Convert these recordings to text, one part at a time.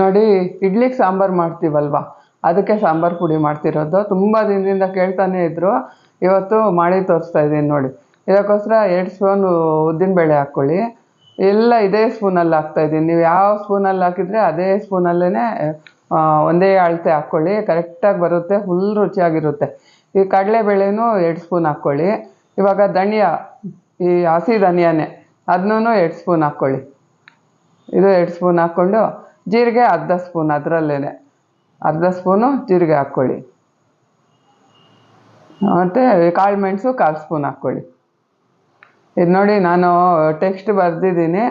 ನೋಡಿ ಇಡ್ಲಿಗೆ ಸಾಂಬಾರು ಮಾಡ್ತೀವಲ್ವಾ? ಅದಕ್ಕೆ ಸಾಂಬಾರು ಪುಡಿ ಮಾಡ್ತಿರೋದು. ತುಂಬ ದಿನದಿಂದ ಕೇಳ್ತಾನೆ ಇದ್ರು. ಇವತ್ತು ಮಾಡಿ ತೋರಿಸ್ತಾ ಇದ್ದೀನಿ ನೋಡಿ. ಇದಕ್ಕೋಸ್ಕರ ಎರಡು ಸ್ಪೂನು ಉದ್ದಿನಬೇಳೆ ಹಾಕ್ಕೊಳ್ಳಿ. ಎಲ್ಲ ಇದೇ ಸ್ಪೂನಲ್ಲಿ ಹಾಕ್ತಾ ಇದ್ದೀನಿ. ನೀವು ಯಾವ ಸ್ಪೂನಲ್ಲಿ ಹಾಕಿದರೆ ಅದೇ ಸ್ಪೂನಲ್ಲೇ ಒಂದೇ ಅಳತೆ ಹಾಕ್ಕೊಳ್ಳಿ. ಕರೆಕ್ಟಾಗಿ ಬರುತ್ತೆ, ಫುಲ್ ರುಚಿಯಾಗಿರುತ್ತೆ. ಈ ಕಡಲೆಬೇಳೆನೂ ಎರಡು ಸ್ಪೂನ್ ಹಾಕ್ಕೊಳ್ಳಿ. ಇವಾಗ ಧನಿಯಾ, ಈ ಹಸಿ ಧನಿಯಾನೇ, ಅದನ್ನೂ ಎರಡು ಸ್ಪೂನ್ ಹಾಕ್ಕೊಳ್ಳಿ. ಇದು ಎರಡು ಸ್ಪೂನ್ ಹಾಕ್ಕೊಂಡು ಜೀರಿಗೆ ಅರ್ಧ ಸ್ಪೂನ್ ಅದರಲ್ಲೇ ಅರ್ಧ ಸ್ಪೂನು ಜೀರಿಗೆ ಹಾಕ್ಕೊಳ್ಳಿ. ಮತ್ತು ಕಾಳು ಮೆಣಸು ಕಾಲು ಸ್ಪೂನ್ ಹಾಕ್ಕೊಳ್ಳಿ. ಇದು ನೋಡಿ ನಾನು ಟೆಕ್ಸ್ಟ್ ಬರೆದಿದ್ದೀನಿ.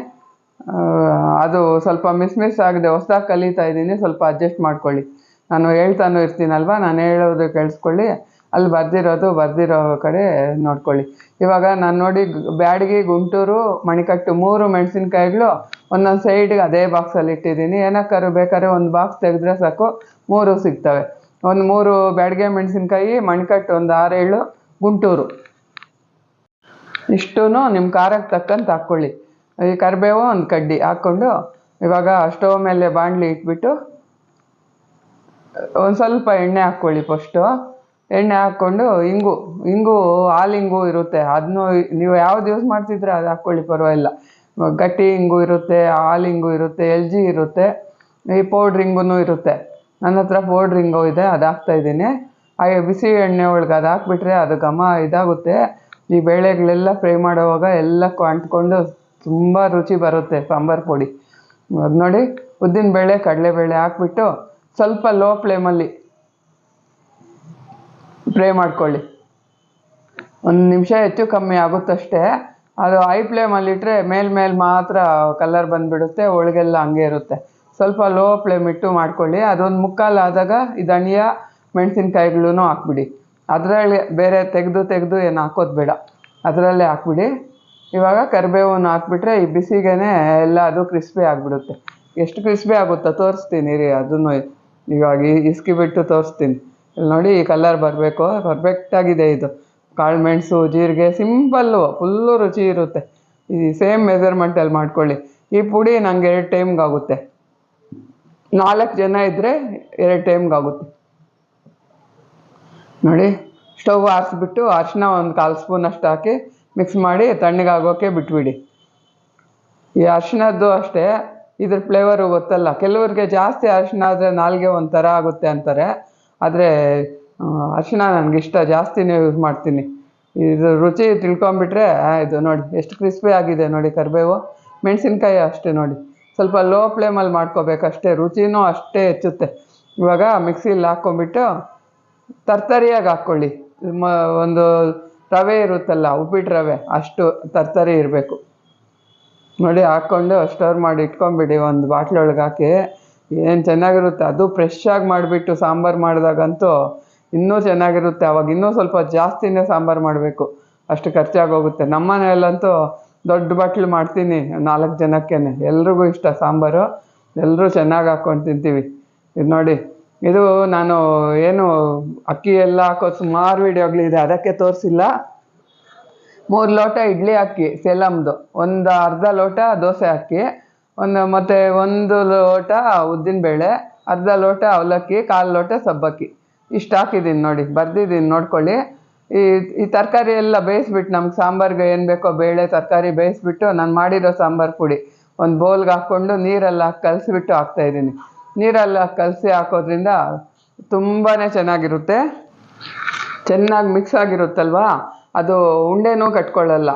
ಅದು ಸ್ವಲ್ಪ ಮಿಸ್ ಮಿಸ್ ಆಗಿದೆ ಹೊಸದಾಗಿ ಕಲಿತಾ ಇದ್ದೀನಿ. ಸ್ವಲ್ಪ ಅಡ್ಜಸ್ಟ್ ಮಾಡ್ಕೊಳ್ಳಿ. ನಾನು ಹೇಳ್ತಾನೂ ಇರ್ತೀನಲ್ವ? ನಾನು ಹೇಳೋದು ಕೇಳಿಸ್ಕೊಳ್ಳಿ. ಅಲ್ಲಿ ಬರ್ದಿರೋದು ಬರ್ದಿರೋ ಕಡೆ ನೋಡ್ಕೊಳ್ಳಿ. ಇವಾಗ ನಾನು ನೋಡಿ ಬ್ಯಾಡಗಿ, ಗುಂಟೂರು, ಮಣಿಕಟ್ಟು ಮೂರು ಮೆಣಸಿನ್ಕಾಯಿಗಳು ಒಂದೊಂದು ಸೈಡ್ಗೆ ಅದೇ ಬಾಕ್ಸಲ್ಲಿ ಇಟ್ಟಿದ್ದೀನಿ. ಏನಕ್ಕಾದ್ರು ಬೇಕಾದ್ರೆ ಒಂದು ಬಾಕ್ಸ್ ತೆಗೆದ್ರೆ ಸಾಕು. ಮೂರು ಸಿಗ್ತವೆ. ಒಂದು ಮೂರು ಬ್ಯಾಡಿಗೆ ಮೆಣಸಿನ್ಕಾಯಿ, ಮಣ್ಕಟ್ಟು ಒಂದು ಆರೇಳು ಗುಂಟೂರು. ಇಷ್ಟೂ ನಿಮ್ಮ ಖಾರಕ್ಕೆ ತಕ್ಕಂತ ಹಾಕ್ಕೊಳ್ಳಿ ಈ ಕರಿಬೇವು ಒಂದು ಕಡ್ಡಿ ಹಾಕ್ಕೊಂಡು ಇವಾಗ ಸ್ಟೋವ್ ಮೇಲೆ ಬಾಣಲಿ ಇಟ್ಬಿಟ್ಟು ಒಂದು ಸ್ವಲ್ಪ ಎಣ್ಣೆ ಹಾಕ್ಕೊಳ್ಳಿ ಫಸ್ಟು ಎಣ್ಣೆ ಹಾಕ್ಕೊಂಡು ಇಂಗು ಇಂಗು ಹಾಲು ಇರುತ್ತೆ. ಅದನ್ನು ನೀವು ಯಾವ್ದು ಯೂಸ್ ಮಾಡ್ತಿದ್ರೆ ಅದು ಹಾಕ್ಕೊಳ್ಳಿ ಪರವಾಗಿಲ್ಲ. ಗಟ್ಟಿ ಇಂಗು ಇರುತ್ತೆ, ಹಾಲು ಇಂಗು ಇರುತ್ತೆ ಎಲ್ ಜಿ ಇರುತ್ತೆ, ಈ ಪೌಡ್ರ್ ಇರುತ್ತೆ. ನನ್ನ ಹತ್ರ ಪೌಡ್ರ್ ಇಂಗು ಇದೆ ಅದು ಹಾಕ್ತಾ ಇದ್ದೀನಿ. ಹಾಗೆ ಬಿಸಿ ಎಣ್ಣೆ ಒಳಗೆ ಅದು ಹಾಕ್ಬಿಟ್ರೆ ಅದು ಘಮ ಇದಾಗುತ್ತೆ. ಈ ಬೇಳೆಗಳೆಲ್ಲ ಫ್ರೈ ಮಾಡುವಾಗ ಎಲ್ಲ ಅಂಟ್ಕೊಂಡು ತುಂಬ ರುಚಿ ಬರುತ್ತೆ ಸಾಂಬಾರು ಪುಡಿ. ಇವಾಗ ನೋಡಿ ಉದ್ದಿನಬೇಳೆ ಕಡಲೆಬೇಳೆ ಹಾಕ್ಬಿಟ್ಟು ಸ್ವಲ್ಪ ಲೋ ಫ್ಲೇಮಲ್ಲಿ ಫ್ರೈ ಮಾಡ್ಕೊಳ್ಳಿ. ಒಂದು ನಿಮಿಷ ಹೆಚ್ಚು ಕಮ್ಮಿ ಆಗುತ್ತಷ್ಟೇ. ಅದು ಹೈ ಫ್ಲೇಮಲ್ಲಿ ಇಟ್ಟರೆ ಮೇಲ್ ಮಾತ್ರ ಕಲರ್ ಬಂದುಬಿಡುತ್ತೆ, ಒಳಗೆಲ್ಲ ಹಂಗೆ ಇರುತ್ತೆ. ಸ್ವಲ್ಪ ಲೋ ಫ್ಲೇಮ್ ಇಟ್ಟು ಮಾಡ್ಕೊಳ್ಳಿ. ಅದೊಂದು ಮುಕ್ಕಾಲು ಆದಾಗ ಈ ಧನಿಯಾ ಮೆಣಸಿನ್ಕಾಯಿಗಳೂ ಹಾಕ್ಬಿಡಿ. ಅದರಲ್ಲಿ ಬೇರೆ ತೆಗೆದು ತೆಗೆದು ಏನು ಹಾಕೋದು ಬೇಡ. ಅದರಲ್ಲೇ ಹಾಕ್ಬಿಡಿ. ಇವಾಗ ಕರಿಬೇವನ್ನ ಹಾಕ್ಬಿಟ್ರೆ ಈ ಬಿಸಿಗೇನೆ ಎಲ್ಲ ಅದು ಕ್ರಿಸ್ಪಿ ಆಗಿಬಿಡುತ್ತೆ. ಎಷ್ಟು ಕ್ರಿಸ್ಪಿ ಆಗುತ್ತೋ ತೋರಿಸ್ತೀನಿ ರೀ, ಅದನ್ನು ಇವಾಗ ಇಸ್ಕಿ ಬಿಟ್ಟು ತೋರಿಸ್ತೀನಿ. ಇಲ್ಲಿ ನೋಡಿ ಈ ಕಲರ್ ಬರಬೇಕು ಪರ್ಫೆಕ್ಟಾಗಿದೆ ಇದು. ಕಾಳು ಮೆಣಸು ಜೀರಿಗೆ ಸಿಂಪಲ್ಲು ಫುಲ್ಲು ರುಚಿ ಇರುತ್ತೆ. ಈ ಸೇಮ್ ಮೆಸರ್ಮೆಂಟಲ್ಲಿ ಮಾಡ್ಕೊಳ್ಳಿ. ಈ ಪುಡಿ ನನಗೆ ಎರಡು ಟೈಮ್ಗೆ ಆಗುತ್ತೆ. ನಾಲ್ಕು ಜನ ಇದ್ದರೆ ಎರಡು ಟೈಮ್ಗೆ ಆಗುತ್ತೆ. ನೋಡಿ ಸ್ಟವ್ ಹಾರಿಸ್ಬಿಟ್ಟು ಅರಿಶಿನ ಒಂದು ಕಾಲು ಸ್ಪೂನ್ ಅಷ್ಟು ಹಾಕಿ ಮಿಕ್ಸ್ ಮಾಡಿ ತಣ್ಣಗಾಗೋಕ್ಕೆ ಬಿಟ್ಬಿಡಿ. ಈ ಅರಿಶಿನದ್ದು ಅಷ್ಟೇ, ಇದ್ರ ಫ್ಲೇವರು ಗೊತ್ತಲ್ಲ. ಕೆಲವ್ರಿಗೆ ಜಾಸ್ತಿ ಅರಿಶಿನ ಆದರೆ ನಾಲ್ಗೆ ಒಂಥರ ಆಗುತ್ತೆ ಅಂತಾರೆ. ಆದರೆ ಅರಿಶಿನ ನನಗಿಷ್ಟ ಜಾಸ್ತಿನೇ ಯೂಸ್ ಮಾಡ್ತೀನಿ. ಇದು ರುಚಿ ತಿಳ್ಕೊಂಬಿಟ್ರೆ ಇದು ನೋಡಿ, ಎಷ್ಟು ಕ್ರಿಸ್ಪಿ ಆಗಿದೆ ನೋಡಿ ಕರಿಬೇವು. ಮೆಣಸಿನ್ಕಾಯಿ ಅಷ್ಟೇ ನೋಡಿ. ಸ್ವಲ್ಪ ಲೋ ಫ್ಲೇಮಲ್ಲಿ ಮಾಡ್ಕೋಬೇಕಷ್ಟೇ, ರುಚಿನೂ ಅಷ್ಟೇ ಹೆಚ್ಚುತ್ತೆ. ಇವಾಗ ಮಿಕ್ಸಿಲಿ ಹಾಕ್ಕೊಂಬಿಟ್ಟು ತರ್ತರಿಯಾಗಿ ಹಾಕ್ಕೊಳ್ಳಿ. ಮ, ಒಂದು ರವೆ ಇರುತ್ತಲ್ಲ ಉಪ್ಪಿಟ್ಟು ರವೆ, ಅಷ್ಟು ತರ್ತರಿ ಇರಬೇಕು. ನೋಡಿ, ಹಾಕ್ಕೊಂಡು ಸ್ಟೋರ್ ಮಾಡಿ ಇಟ್ಕೊಂಬಿಡಿ ಒಂದು ಬಾಟ್ಲೊಳಗೆ ಹಾಕಿ. ಏನು ಚೆನ್ನಾಗಿರುತ್ತೆ, ಅದು ಫ್ರೆಶ್ ಆಗಿ ಮಾಡಿಬಿಟ್ಟು ಸಾಂಬಾರು ಮಾಡಿದಾಗಂತೂ ಇನ್ನೂ ಚೆನ್ನಾಗಿರುತ್ತೆ. ಅವಾಗ ಇನ್ನೂ ಸ್ವಲ್ಪ ಜಾಸ್ತಿನೇ ಸಾಂಬಾರು ಮಾಡಬೇಕು. ಅಷ್ಟು ಖರ್ಚಾಗೋಗುತ್ತೆ. ನಮ್ಮ ಮನೆಯಲ್ಲಂತೂ ದೊಡ್ಡ ಬಾಟ್ಲು ಮಾಡ್ತೀನಿ, ನಾಲ್ಕು ಜನಕ್ಕೇನೆ. ಎಲ್ರಿಗೂ ಇಷ್ಟ ಸಾಂಬಾರು. ಎಲ್ಲರೂ ಚೆನ್ನಾಗಿ ಹಾಕ್ಕೊಂಡು ತಿಂತೀವಿ. ಇದು ನೋಡಿ, ಇದು ನಾನು ಏನು ಅಕ್ಕಿ ಎಲ್ಲ ಹಾಕೋ ಸುಮಾರು ವೀಡಿಯೋಗಳಿದೆ ಅದಕ್ಕೆ ತೋರಿಸಿಲ್ಲ. ಮೂರು ಲೋಟ ಇಡ್ಲಿ ಅಕ್ಕಿ ಸೆಲಮ್ದು ಒಂದು ಅರ್ಧ ಲೋಟ ದೋಸೆ ಅಕ್ಕಿ, ಒಂದು ಮತ್ತು ಒಂದು ಲೋಟ ಉದ್ದಿನಬೇಳೆ, ಅರ್ಧ ಲೋಟ ಅವಲಕ್ಕಿ, ಕಾಲು ಲೋಟ ಸಬ್ಬಕ್ಕಿ. ಇಷ್ಟು ಹಾಕಿದ್ದೀನಿ ನೋಡಿ ಬರ್ದಿದ್ದೀನಿ ನೋಡ್ಕೊಳ್ಳಿ. ಈ ಈ ತರಕಾರಿ ಎಲ್ಲ ಬೇಯಿಸ್ಬಿಟ್ಟು ನಮ್ಗೆ ಸಾಂಬಾರ್ಗೆ ಏನು ಬೇಕೋ ಬೇಳೆ ತರಕಾರಿ ಬೇಯಿಸ್ಬಿಟ್ಟು ನಾನು ಮಾಡಿರೋ ಸಾಂಬಾರು ಪುಡಿ ಒಂದು ಬೌಲ್ಗೆ ಹಾಕ್ಕೊಂಡು ನೀರೆಲ್ಲ ಹಾಕಿ ಕಲಸಿಬಿಟ್ಟು ಹಾಕ್ತಾಯಿದ್ದೀನಿ ನೀರೆಲ್ಲ ಕಲಸಿ ಹಾಕೋದ್ರಿಂದ ತುಂಬಾ ಚೆನ್ನಾಗಿರುತ್ತೆ. ಚೆನ್ನಾಗಿ ಮಿಕ್ಸ್ ಆಗಿರುತ್ತಲ್ವಾ? ಅದು ಉಂಡೆನೂ ಕಟ್ಕೊಳ್ಳಲ್ಲ.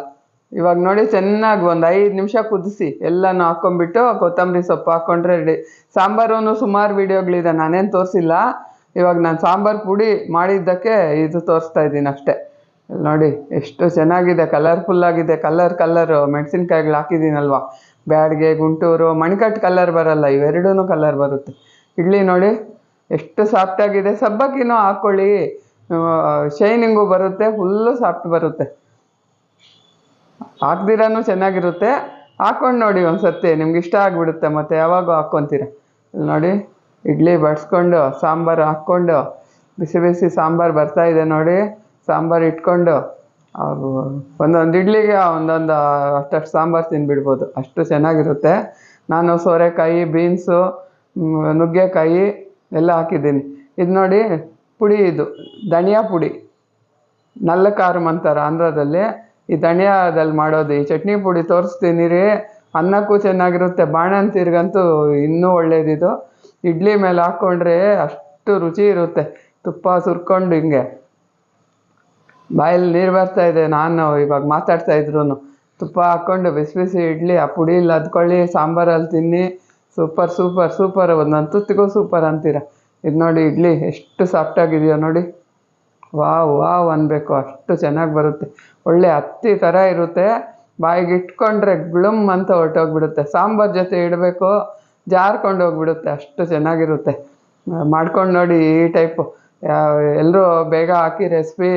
ಇವಾಗ ನೋಡಿ ಚೆನ್ನಾಗಿ ಒಂದು ಐದು ನಿಮಿಷ ಕುದಿಸಿ ಎಲ್ಲನೂ ಹಾಕ್ಕೊಂಬಿಟ್ಟು ಕೊತ್ತಂಬರಿ ಸೊಪ್ಪು ಹಾಕ್ಕೊಂಡ್ರೆ ರೆಡಿ ಸಾಂಬಾರು ಸುಮಾರು ವೀಡಿಯೋಗಳಿದೆ ನಾನೇನು ತೋರಿಸಿಲ್ಲ. ಇವಾಗ ನಾನು ಸಾಂಬಾರು ಪುಡಿ ಮಾಡಿದ್ದಕ್ಕೆ ಇದು ತೋರಿಸ್ತಾ ಇದ್ದೀನಿ ಅಷ್ಟೇ. ನೋಡಿ, ಎಷ್ಟು ಚೆನ್ನಾಗಿದೆ ಕಲರ್ಫುಲ್ ಆಗಿದೆ ಕಲರ್ ಕಲರು ಮೆಣಸಿನ್ಕಾಯಿಗಳು ಹಾಕಿದ್ದೀನಲ್ವ? ಬ್ಯಾಡ್ಗೆ, ಗುಂಟೂರು, ಮಣಿಕಟ್ಟು ಕಲರ್ ಬರಲ್ಲ ಇವೆರಡೂ ಕಲರ್ ಬರುತ್ತೆ. ಇಡ್ಲಿ ನೋಡಿ, ಎಷ್ಟು ಸಾಫ್ಟಾಗಿದೆ ಸಬ್ಬಕ್ಕಿನೂ ಹಾಕ್ಕೊಳ್ಳಿ ಶೈನಿಂಗು ಬರುತ್ತೆ ಫುಲ್ಲು ಸಾಫ್ಟ್ ಬರುತ್ತೆ. ಹಾಕ್ದಿರಾನು ಚೆನ್ನಾಗಿರುತ್ತೆ. ಹಾಕ್ಕೊಂಡು ನೋಡಿ ಒಂದು ಸರ್ತಿ ನಿಮ್ಗೆ ಇಷ್ಟ ಆಗಿಬಿಡುತ್ತೆ, ಮತ್ತೆ ಯಾವಾಗೂ ಹಾಕ್ಕೊತೀರ ನೋಡಿ ಇಡ್ಲಿ ಬಡಿಸ್ಕೊಂಡು, ಸಾಂಬಾರು ಹಾಕ್ಕೊಂಡು, ಬಿಸಿ ಬಿಸಿ ಸಾಂಬಾರು ಬರ್ತಾ ಇದೆ ನೋಡಿ. ಸಾಂಬಾರು ಇಟ್ಕೊಂಡು ಒಂದೊಂದು ಇಡ್ಲಿಗೆ ಒಂದೊಂದು ಅಷ್ಟಷ್ಟು ಸಾಂಬಾರು ತಿಂದ್ಬಿಡ್ಬೋದು ಅಷ್ಟು ಚೆನ್ನಾಗಿರುತ್ತೆ. ನಾನು ಸೋರೆಕಾಯಿ, ಬೀನ್ಸು ನುಗ್ಗೆಕಾಯಿ ಎಲ್ಲ ಹಾಕಿದ್ದೀನಿ. ಇದು ನೋಡಿ ಪುಡಿ ಇದು, ಧನಿಯಾ ಪುಡಿ. ನಲ್ಲ ಖಾರಂ ಅಂತಾರೆ ಆಂಧ್ರದಲ್ಲಿ. ಈ ಧನಿಯಾದಲ್ಲಿ ಮಾಡೋದು, ಈ ಚಟ್ನಿ ಪುಡಿ ತೋರಿಸ್ತೀನಿ ರೀ. ಅನ್ನಕ್ಕೂ ಚೆನ್ನಾಗಿರುತ್ತೆ. ಬಾಣಂತಿರ್ಗಂತೂ ಇನ್ನೂ ಒಳ್ಳೇದಿದು. ಇಡ್ಲಿ ಮೇಲೆ ಹಾಕ್ಕೊಂಡ್ರೆ ಅಷ್ಟು ರುಚಿ ಇರುತ್ತೆ. ತುಪ್ಪ ಸುರ್ಕೊಂಡು ಹಿಂಗೆ. ಬಾಯಲ್ಲಿ ನೀರು ಬರ್ತಾ ಇದೆ, ನಾನು ಇವಾಗ ಮಾತಾಡ್ತಾ ಇದ್ರು ತುಪ್ಪ ಹಾಕ್ಕೊಂಡು ಬಿಸಿ ಬಿಸಿ ಇಡ್ಲಿ, ಆ ಪುಡಿಲಿ ಅದ್ಕೊಳ್ಳಿ, ಸಾಂಬಾರಲ್ಲಿ ತಿನ್ನಿ. ಸೂಪರ್ ಸೂಪರ್ ಸೂಪರ್, ಒಂದೊಂದು ತುತ್ತಿಗೂ ಸೂಪರ್ ಅಂತೀರ. ಇದು ನೋಡಿ ಇಡ್ಲಿ ಎಷ್ಟು ಸಾಫ್ಟಾಗಿದೆಯೋ ನೋಡಿ. ವಾವ್ ವಾವ್ ಅನ್ಬೇಕು, ಅಷ್ಟು ಚೆನ್ನಾಗಿ ಬರುತ್ತೆ. ಒಳ್ಳೆ ಹತ್ತಿ ಥರ ಇರುತ್ತೆ. ಬಾಯಿಗೆ ಇಟ್ಕೊಂಡ್ರೆ ಗ್ಳುಮ್ ಅಂತ ಹೊರ್ಟೋಗ್ಬಿಡುತ್ತೆ. ಸಾಂಬಾರ್ ಜೊತೆ ಇಡಬೇಕು. ಜಾರ್ಕೊಂಡು ಹೋಗ್ಬಿಡುತ್ತೆ, ಅಷ್ಟು ಚೆನ್ನಾಗಿರುತ್ತೆ. ಮಾಡ್ಕೊಂಡು ನೋಡಿ ಈ ಟೈಪು ಎಲ್ಲರೂ ಬೇಗ ಹಾಕಿ ರೆಸಿಪಿ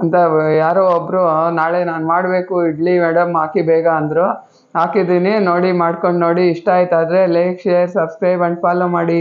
ಅಂತ ಯಾರೋ ಒಬ್ಬರು ನಾಳೆ ನಾನು ಮಾಡಬೇಕು, ಇಡ್ಲಿ ಮೇಡಮ್ ಹಾಕಿ ಬೇಗ ಅಂದರು. ಹಾಕಿದ್ದೀನಿ ನೋಡಿ ಮಾಡ್ಕೊಂಡು ನೋಡಿ, ಇಷ್ಟ ಆಯ್ತಾದರೆ like share subscribe and follow ಮಾಡಿ.